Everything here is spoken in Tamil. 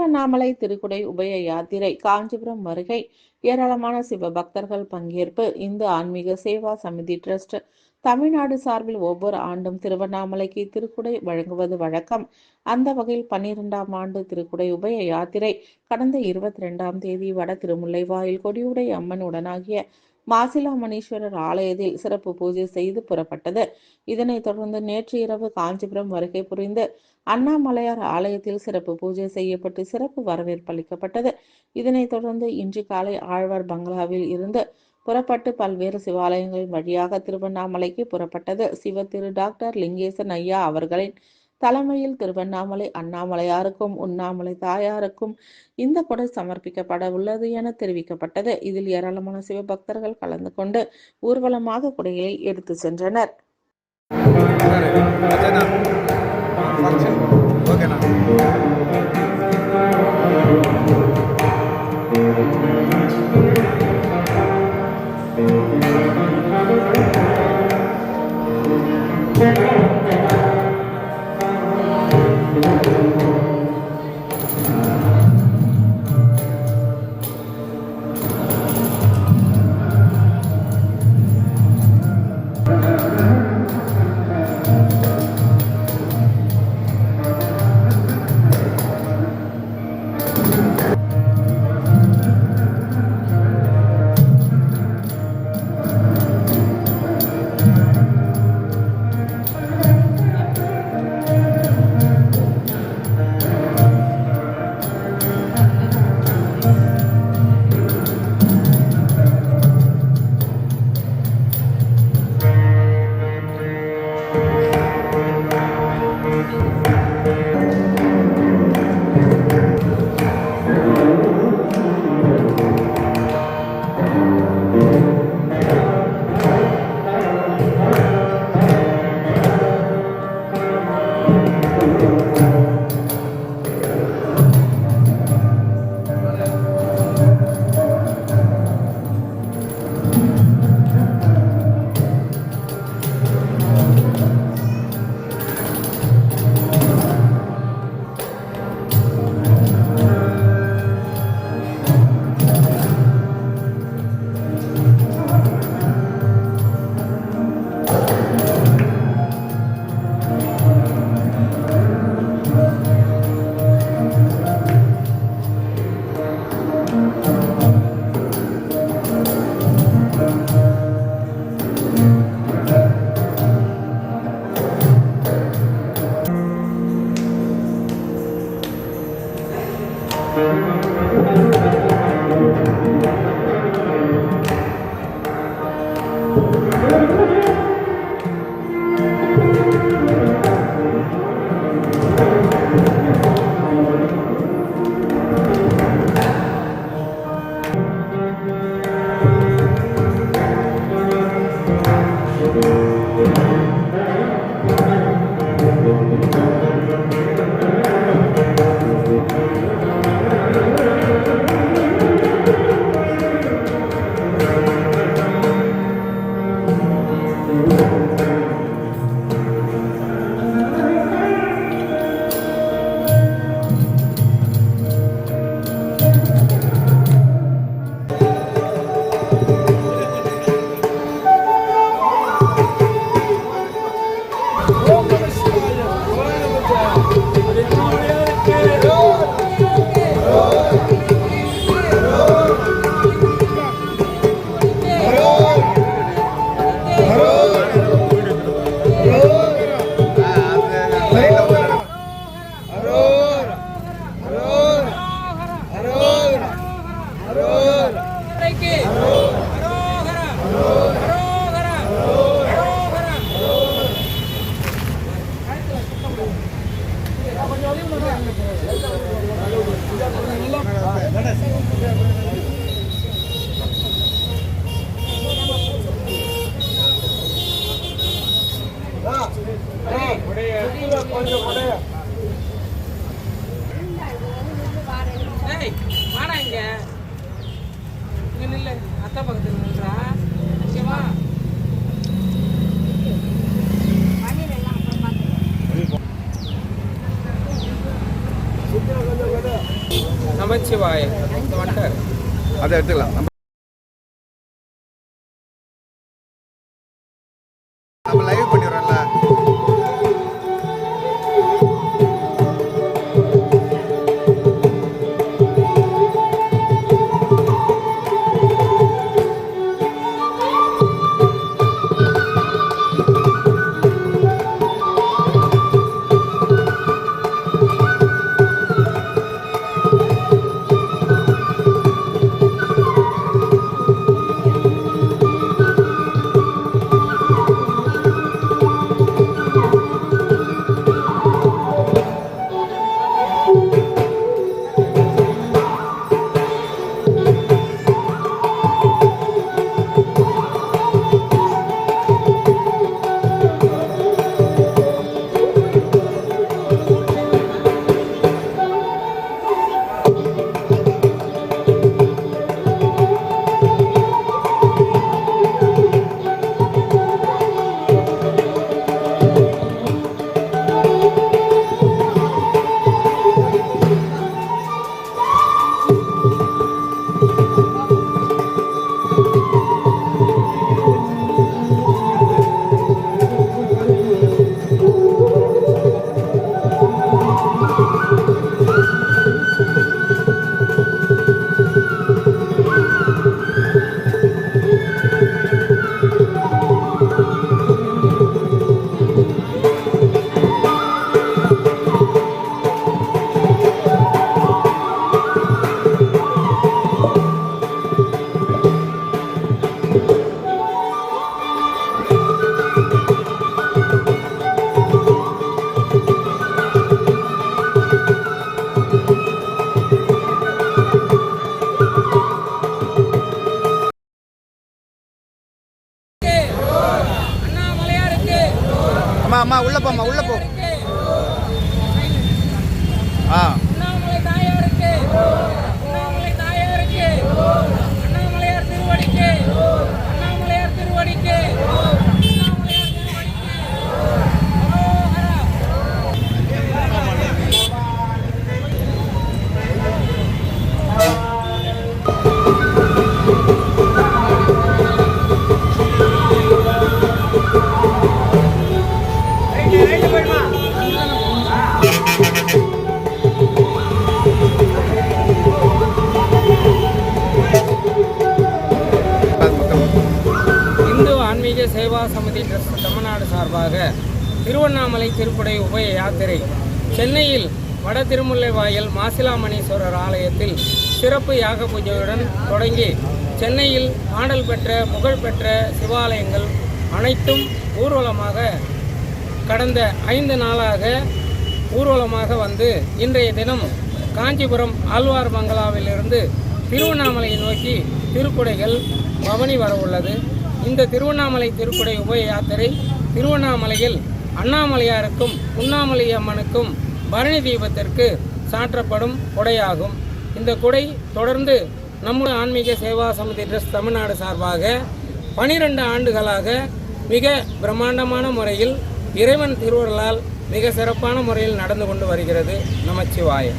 திருவண்ணாமலை திருக்குடை உபய யாத்திரை காஞ்சிபுரம் வருகை ஏராளமான சிவ பக்தர்கள் பங்கேற்பு இந்து ஆன்மீக சேவா சமிதி டிரஸ்ட். தமிழ்நாடு சார்பில் ஒவ்வொரு ஆண்டும் திருவண்ணாமலைக்கு திருக்குடை வழங்குவது வழக்கம். அந்த வகையில் பன்னிரெண்டாம் ஆண்டு திருக்குடை உபய யாத்திரை கடந்த இருபத்தி ரெண்டாம் தேதி வட திருமுல்லைவாயில் கொடியுடை அம்மன் உடனாகிய மாசிலாமணீஸ்வரர் ஆலயத்தில் சிறப்பு பூஜை செய்து புறப்பட்டது. இதனைத் தொடர்ந்து நேற்று இரவு காஞ்சிபுரம் வருகை புரிந்து அண்ணாமலையார் ஆலயத்தில் சிறப்பு பூஜை செய்யப்பட்டு சிறப்பு வரவேற்பு அளிக்கப்பட்டது. இதனைத் தொடர்ந்து இன்று காலை ஆழ்வார் பங்களாவில் இருந்து புறப்பட்டு பல்வேறு சிவாலயங்களின் வழியாக திருவண்ணாமலைக்கு புறப்பட்டது. சிவ திரு டாக்டர் லிங்கேசன் ஐயா அவர்களின் தலைமையில் திருவண்ணாமலை அண்ணாமலையாருக்கும் உண்ணாமலை தாயாருக்கும் இந்த கொடை சமர்ப்பிக்கப்பட உள்ளது என தெரிவிக்கப்பட்டது. இதில் ஏராளமான சிவபக்தர்கள் கலந்து கொண்டு ஊர்வலமாக கொடையை எடுத்து சென்றனர். ஓகேண்ணா. கொஞ்சம் நமச்சிவாய. வந்துட்டார் அதை எடுத்துக்கலாம். அம்மா அம்மா உள்ள போம்மா உள்ள போ. ஆ. சேவா ட்ரஸ்ட் தமிழ்நாடு சார்பாக திருவண்ணாமலை திருப்படை உபய யாத்திரை. சென்னையில் வட திருமுல்லைவாயல் மாசிலாமணீஸ்வரர் ஆலயத்தில் சிறப்பு யாக பூஜையுடன் தொடங்கி சென்னையில் பாடல் பெற்ற புகழ்பெற்ற சிவாலயங்கள் அனைத்தும் ஊர்வலமாக கடந்த ஐந்து நாளாக ஊர்வலமாக வந்து இன்றைய தினம் காஞ்சிபுரம் ஆழ்வார் பங்களாவிலிருந்து திருவண்ணாமலையை நோக்கி திருக்குடைகள் பவனி வர உள்ளது இந்த திருவண்ணாமலை திருக்குடை உபய யாத்திரை திருவண்ணாமலையில் அண்ணாமலையாருக்கும் உண்ணாமலை அம்மனுக்கும் பரணி தீபத்திற்கு சாற்றப்படும் கொடையாகும். இந்த கொடை தொடர்ந்து நம்முடைய ஆன்மீக சேவா சமிதி ட்ரஸ்ட் தமிழ்நாடு சார்பாக பனிரெண்டு ஆண்டுகளாக மிக பிரம்மாண்டமான முறையில் இறைவன் திருவருளால் மிக சிறப்பான முறையில் நடந்து கொண்டு வருகிறது நமச்சிவாயம்.